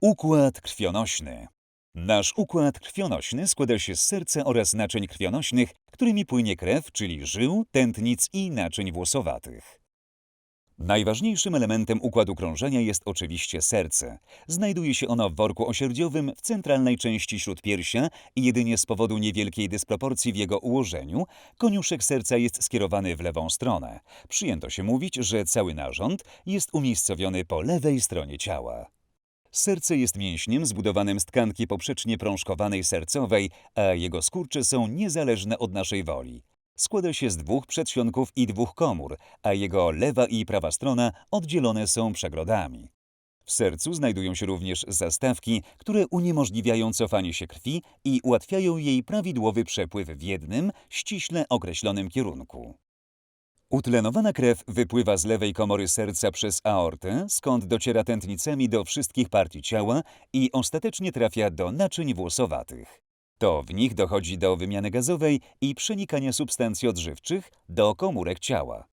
Układ krwionośny. Nasz układ krwionośny składa się z serca oraz naczyń krwionośnych, którymi płynie krew, czyli żył, tętnic i naczyń włosowatych. Najważniejszym elementem układu krążenia jest oczywiście serce. Znajduje się ono w worku osierdziowym w centralnej części śródpiersia i jedynie z powodu niewielkiej dysproporcji w jego ułożeniu koniuszek serca jest skierowany w lewą stronę. Przyjęto się mówić, że cały narząd jest umiejscowiony po lewej stronie ciała. Serce jest mięśniem zbudowanym z tkanki poprzecznie prążkowanej sercowej, a jego skurcze są niezależne od naszej woli. Składa się z dwóch przedsionków i dwóch komór, a jego lewa i prawa strona oddzielone są przegrodami. W sercu znajdują się również zastawki, które uniemożliwiają cofanie się krwi i ułatwiają jej prawidłowy przepływ w jednym, ściśle określonym kierunku. Utlenowana krew wypływa z lewej komory serca przez aortę, skąd dociera tętnicami do wszystkich partii ciała i ostatecznie trafia do naczyń włosowatych. To w nich dochodzi do wymiany gazowej i przenikania substancji odżywczych do komórek ciała.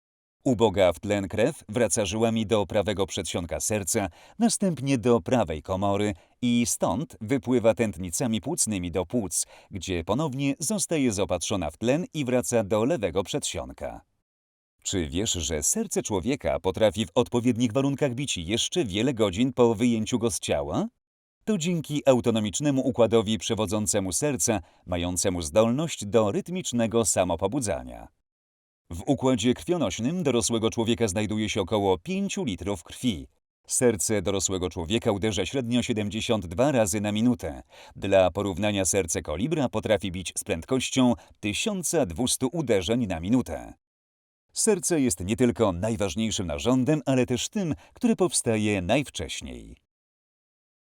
Uboga w tlen krew wraca żyłami do prawego przedsionka serca, następnie do prawej komory i stąd wypływa tętnicami płucnymi do płuc, gdzie ponownie zostaje zaopatrzona w tlen i wraca do lewego przedsionka. Czy wiesz, że serce człowieka potrafi w odpowiednich warunkach bić jeszcze wiele godzin po wyjęciu go z ciała? To dzięki autonomicznemu układowi przewodzącemu serca, mającemu zdolność do rytmicznego samopobudzania. W układzie krwionośnym dorosłego człowieka znajduje się około 5 litrów krwi. Serce dorosłego człowieka uderza średnio 72 razy na minutę. Dla porównania serce kolibra potrafi bić z prędkością 1200 uderzeń na minutę. Serce jest nie tylko najważniejszym narządem, ale też tym, które powstaje najwcześniej.